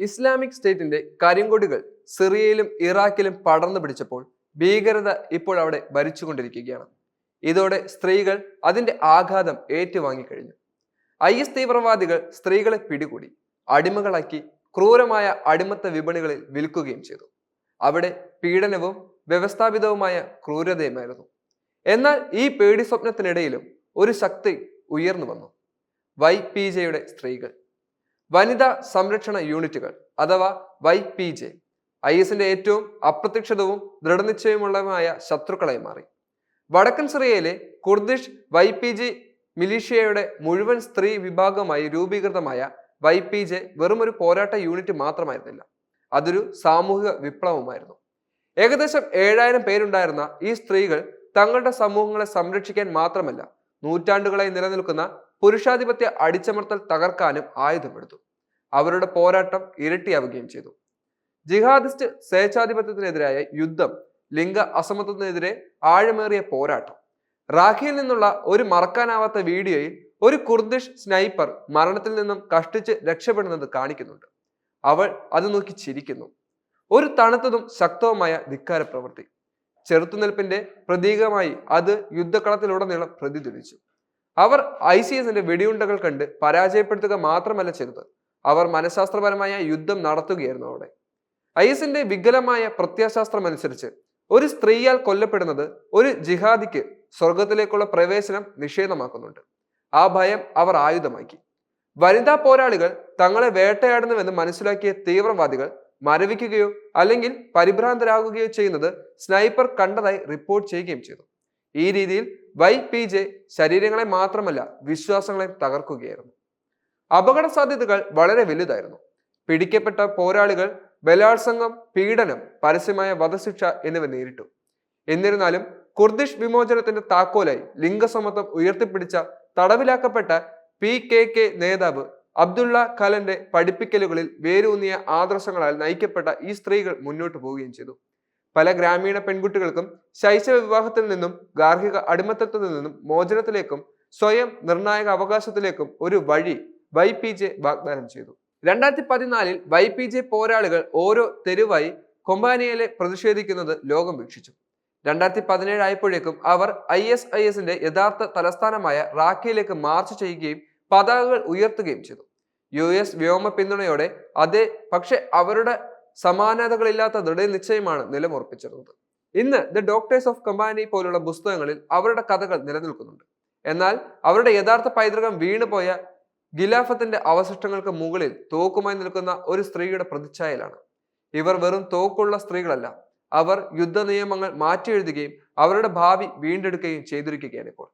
Islamic സ്റ്റേറ്റിന്റെ കരിങ്കൊടികൾ സിറിയയിലും ഇറാഖിലും പടർന്നു പിടിച്ചപ്പോൾ ഭീകരത ഇപ്പോൾ അവിടെ ഭരിച്ചുകൊണ്ടിരിക്കുകയാണ്. ഇതോടെ സ്ത്രീകൾ അതിന്റെ ആഘാതം ഏറ്റുവാങ്ങിക്കഴിഞ്ഞു. ഐ എസ് തീവ്രവാദികൾ സ്ത്രീകളെ പിടികൂടി അടിമകളാക്കി ക്രൂരമായ അടിമത്ത വിപണികളിൽ വിൽക്കുകയും ചെയ്തു. അവിടെ പീഡനവും വ്യവസ്ഥാപിതവുമായ ക്രൂരതയുമായിരുന്നു. എന്നാൽ ഈ പേടി സ്വപ്നത്തിനിടയിലും ഒരു ശക്തി ഉയർന്നു വന്നു. വൈ പി ജെയുടെ സ്ത്രീകൾ. വനിതാ സംരക്ഷണ യൂണിറ്റുകൾ അഥവാ വൈ പി ജെ. ഐ എസിന്റെ ഏറ്റവും അപ്രത്യക്ഷിതവും ദൃഢനിശ്ചയമുള്ളതുമായ ശത്രുക്കളായി മാറി. വടക്കൻ സിറിയയിലെ കുർദിഷ് വൈ പി ജെ മിലീഷ്യയുടെ മുഴുവൻ സ്ത്രീ വിഭാഗമായി രൂപീകൃതമായ വൈ പി ജെ വെറുമൊരു പോരാട്ട യൂണിറ്റ് മാത്രമായിരുന്നില്ല. അതൊരു സാമൂഹിക വിപ്ലവമായിരുന്നു ഏകദേശം ഏഴായിരം പേരുണ്ടായിരുന്ന ഈ സ്ത്രീകൾ തങ്ങളുടെ സമൂഹങ്ങളെ സംരക്ഷിക്കാൻ മാത്രമല്ല നൂറ്റാണ്ടുകളായി നിലനിൽക്കുന്ന പുരുഷാധിപത്യ അടിച്ചമർത്തൽ തകർക്കാനും ആയുധമെടുത്തു. അവരുടെ പോരാട്ടം ഇരട്ടിയാവുകയും ചെയ്തു. ജിഹാദിസ്റ്റ് സ്വേച്ഛാധിപത്യത്തിനെതിരായ യുദ്ധം ലിംഗ അസമത്വത്തിനെതിരെ ആഴമേറിയ പോരാട്ടം. റാഖിയിൽ നിന്നുള്ള ഒരു മറക്കാനാവാത്ത വീഡിയോയിൽ ഒരു കുർദിഷ് സ്നൈപ്പർ മരണത്തിൽ നിന്നും കഷ്ടിച്ച് രക്ഷപ്പെടുന്നത് കാണിക്കുന്നുണ്ട്. അവൾ അത് നോക്കി ചിരിക്കുന്നു. ഒരു തണുത്തതും ശക്തവുമായ ധിക്കാര പ്രവൃത്തി ചെറുത്തുനിൽപ്പിന്റെ പ്രതീകമായി അത് യുദ്ധക്കളത്തിലുടനീളം പ്രതിധ്വനിച്ചു. അവർ ഐ സി എസിന്റെ വെടിയുണ്ടകൾ കണ്ട് പരാജയപ്പെടുത്തുക മാത്രമല്ല ചെയ്തത്. അവർ മനഃശാസ്ത്രപരമായ യുദ്ധം നടത്തുകയായിരുന്നു അവിടെ. ഐ എസിന്റെ വികലമായ പ്രത്യാശാസ്ത്രം അനുസരിച്ച് ഒരു സ്ത്രീയാൽ കൊല്ലപ്പെടുന്നത് ഒരു ജിഹാദിക്ക് സ്വർഗത്തിലേക്കുള്ള പ്രവേശനം നിഷേധമാക്കുന്നുണ്ട്. ആ ഭയം അവർ ആയുധമാക്കി. വനിതാ പോരാളികൾ തങ്ങളെ വേട്ടയാടുന്നുവെന്ന് മനസ്സിലാക്കിയ തീവ്രവാദികൾ മരവിക്കുകയോ അല്ലെങ്കിൽ പരിഭ്രാന്തരാകുകയോ ചെയ്യുന്നത് സ്നൈപ്പർ കണ്ടതായി റിപ്പോർട്ട് ചെയ്യുകയും ചെയ്തു. ഈ രീതിയിൽ വൈ പി ജെ ശരീരങ്ങളെ മാത്രമല്ല വിശ്വാസങ്ങളെ തകർക്കുകയായിരുന്നു. അപകട സാധ്യതകൾ വളരെ വലുതായിരുന്നു. പിടിക്കപ്പെട്ട പോരാളികൾ ബലാത്സംഗം പീഡനം പരസ്യമായ വധശിക്ഷ എന്നിവ നേരിട്ടു. എന്നിരുന്നാലും കുർദിഷ് വിമോചനത്തിന്റെ താക്കോലായി ലിംഗസമത്വം ഉയർത്തിപ്പിടിച്ച തടവിലാക്കപ്പെട്ട പി കെ കെ നേതാവ് അബ്ദുള്ള ഖലന്റെ പഠിപ്പിക്കലുകളിൽ വേരൂന്നിയ ആദർശങ്ങളാൽ നയിക്കപ്പെട്ട ഈ സ്ത്രീകൾ മുന്നോട്ടു പോവുകയും ചെയ്തു. പല ഗ്രാമീണ പെൺകുട്ടികൾക്കും ശൈശവ വിവാഹത്തിൽ നിന്നും ഗാർഹിക അടിമത്തത്തിൽ നിന്നും മോചനത്തിലേക്കും സ്വയം നിർണായക അവകാശത്തിലേക്കും ഒരു വഴി വൈ പി ജെ വാഗ്ദാനം ചെയ്തു. രണ്ടായിരത്തി പതിനാലിൽ വൈ പി ജെ പോരാളികൾ ഓരോ തെരുവായി കൊമ്പാനിയയിലെ പ്രതിഷേധിക്കുന്നത് ലോകം വീക്ഷിച്ചു. രണ്ടായിരത്തി പതിനേഴ് ആയപ്പോഴേക്കും അവർ ഐ എസ് ഐ എസിന്റെ യഥാർത്ഥ തലസ്ഥാനമായ റാക്കിയിലേക്ക് മാർച്ച് ചെയ്യുകയും പതാകകൾ ഉയർത്തുകയും ചെയ്തു. യു എസ് വ്യോമ പിന്തുണയോടെ അതേ പക്ഷെ അവരുടെ സമാനതകളില്ലാത്ത ദൃഢനിശ്ചയമാണ് നിലമുറപ്പിച്ചിരുന്നത്. ഇന്ന് ദ ഡോക്ടേഴ്സ് ഓഫ് കമ്പാനി പോലുള്ള പുസ്തകങ്ങളിൽ അവരുടെ കഥകൾ നിലനിൽക്കുന്നുണ്ട്. എന്നാൽ അവരുടെ യഥാർത്ഥ പൈതൃകം വീണുപോയ ഗിലാഫത്തിന്റെ അവശിഷ്ടങ്ങൾക്ക് മുകളിൽ തോക്കുമായി നിൽക്കുന്ന ഒരു സ്ത്രീയുടെ പ്രതിച്ഛായലാണ് ഇവർ വെറും തോക്കുള്ള സ്ത്രീകളല്ല. അവർ യുദ്ധ നിയമങ്ങൾ മാറ്റിയെഴുതുകയും അവരുടെ ഭാവി വീണ്ടെടുക്കുകയും ചെയ്തിരിക്കുകയാണ് ഇപ്പോൾ.